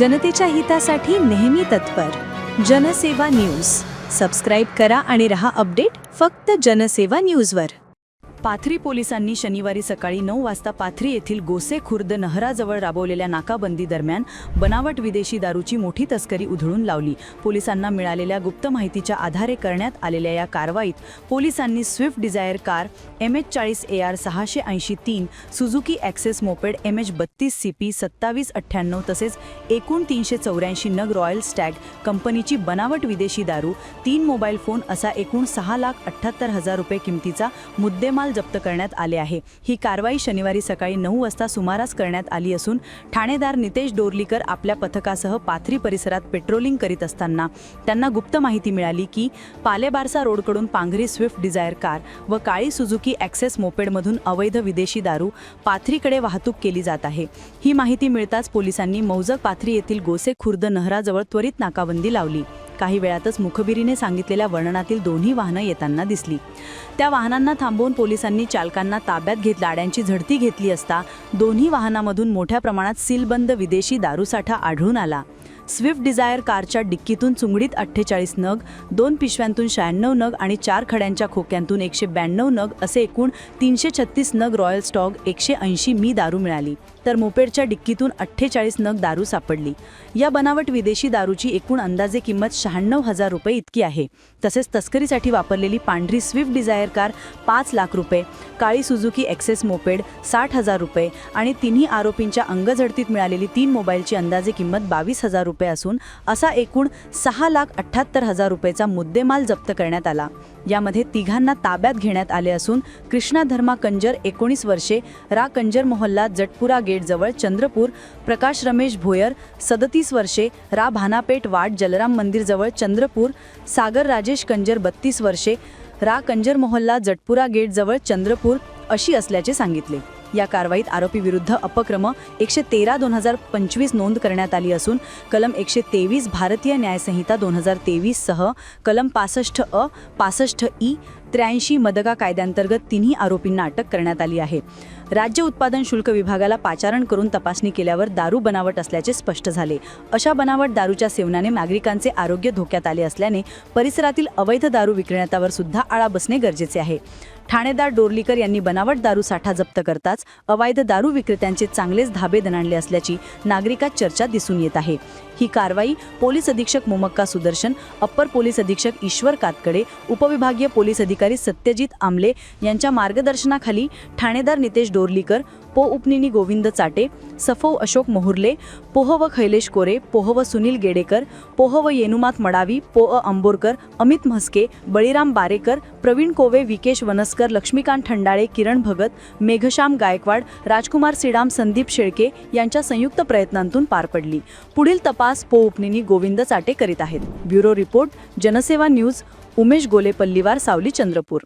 जनतेच्या हितासाठी नेहमी तत्पर. जनसेवा न्यूज. सबस्क्राईब करा आणि रहा अपडेट फक्त जनसेवा न्यूजवर. पाथरी पोलिसांनी शनिवारी सकाळी नऊ वाजता पाथरी येथील गोसे खुर्द नहराजवळ राबवलेल्या नाकाबंदी दरम्यान बनावट विदेशी दारूची मोठी तस्करी उधळून लावली. पोलिसांना मिळालेल्या गुप्त माहितीच्या आधारे करण्यात आलेल्या या कारवाईत पोलिसांनी Swift Dzire car M H चाळीस ए आर सहाशे ऐंशी तीन Suzuki Access moped M H बत्तीस सी पी सत्तावीस अठ्ठ्याण्णव तसेच एकूण तीनशे चौऱ्याऐंशी नग रॉयल स्टॅग कंपनीची बनावट विदेशी दारू तीन मोबाईल फोन असा एकूण सहा लाख अठ्ठ्याहत्तर हजार रुपये किमतीचा मुद्देमाल जप्त करण्यात आले आहे. ही कारवाई शनिवारी सकाळी नऊ वाजता सुमारास करण्यात आली असून ठाणेदार नितेश डोरलीकर आपल्या पथकासह पाथरी परिसरात पेट्रोलिंग करीत असताना त्यांना गुप्त माहिती मिळाली की पालेबारसा रोडकडून पांघरी स्विफ्ट डिझायर कार व काळी सुझुकी ॲक्सेस मोपेडमधून अवैध विदेशी दारू पाथरीकडे वाहतूक केली जात आहे. ही माहिती मिळताच पोलिसांनी मौजक पाथरी येथील गोसे खुर्द नहराजवळ त्वरित नाकाबंदी लावली. काही वेळातच मुखबिरीने सांगितलेल्या वर्णनातील दोन्ही वाहनं येताना दिसली. त्या वाहनांना थांबवून पोलिसांनी चालकांना ताब्यात घेत लाड्यांची झडती घेतली असता दोन्ही वाहनामधून मोठ्या प्रमाणात सीलबंद विदेशी दारूसाठा आढळून आला. स्विफ्ट डिझायर कारच्या डिक्कीतून चुंगडीत अठ्ठेचाळीस नग दोन पिशव्यांतून शहाण्णव नग आणि चार खड्यांच्या खोक्यांतून एकशे ब्याण्णव नग असे एकूण तीनशे छत्तीस नग रॉयल स्टॉक एकशे ऐंशी मी दारू मिळाली. तर मोपेडच्या डिक्कीतून अठ्ठेचाळीस नग दारू सापडली. या बनावट विदेशी दारूची एकूण अंदाजे किंमत शहाण्णव हजार रुपये इतकी आहे. तसेच तस्करीसाठी वापरलेली पांढरी स्विफ्ट डिझायर कार पाच लाख रुपये काळी सुझुकी एक्सेस मोपेड साठ हजार रुपये आणि तिन्ही आरोपींच्या अंगझडतीत मिळालेली तीन मोबाईलची अंदाजे किंमत बावीस हजार रुपये असून असा एकूण सहा लाख अठ्ठ्याहत्तर हजार रुपयेचा मुद्देमाल जप्त करण्यात आला. यामध्ये तिघांना ताब्यात घेण्यात आले असून कृष्णा धर्मा कंजर एकोणीस वर्षे रा कंजर मोहल्ला जटपुरा गेटजवळ चंद्रपूर प्रकाश रमेश भोयर सदतीस वर्षे रा भानापेठ वाट जलराम मंदिरजवळ चंद्रपूर सागर राजेश कंजर बत्तीस वर्षे रा कंजर मोहल्ला जटपुरा गेटजवळ चंद्रपूर अशी असल्याचे सांगितले. या कारवाईत आरोपीविरुद्ध अपक्रम एकशे तेरा दोन हजार पंचवीस नोंद करण्यात आली असून कलम एकशे तेवीस भारतीय न्यायसंहिता दोन हजार तेवीससह कलम पासष्ट अ पासष्ट ई त्र्याऐंशी मदगा कायद्यांतर्गत तिन्ही आरोपींना अटक करण्यात आली आहे. राज्य उत्पादन शुल्क विभागाला पाचारण करून तपासणी केल्यावर दारू बनावट असल्याचे स्पष्ट झाले. अशा बनावट दारूच्या सेवनाने नागरिकांचे आरोग्य धोक्यात आले असल्याने परिसरातील अवैध दारू विक्रेत्यावर सुद्धा आळा बसणे गरजेचे आहे. ठाणेदार डोरलीकर यांनी बनावट दारू साठा जप्त करताच अवैध दारू विक्रेत्यांचे चांगलेच धाबे दणाणले असल्याची नागरिकात चर्चा दिसून येत आहे. ही कारवाई पोलीस अधीक्षक मोमक्का सुदर्शन अप्पर पोलीस अधीक्षक ईश्वर कातकडे उपविभागीय पोलीस अधिकारी सत्यजित आमले यांच्या मार्गदर्शनाखाली ठाणेदार नितेश डोरलीकर पो उपनिनी गोविंद चाटे सफो अशोक मोहुर्ले पोह व खैलेश कोरे पोह व सुनील गेडेकर पोह व येनुमात मडावी पो अ अंबोरकर अमित म्हस्के बळीराम बारेकर प्रवीण कोवे विकेश वनस्कर लक्ष्मीकांत ठंडाळे किरण भगत मेघश्याम गायकवाड राजकुमार सिडाम संदीप शेळके यांच्या संयुक्त प्रयत्नांतून पार पडली. पुढील तपास पोउपनिनी गोविंद चाटे करीत आहेत. Bureau report Janseva news Umesh Gole Palliwar Saoli Chandrapur.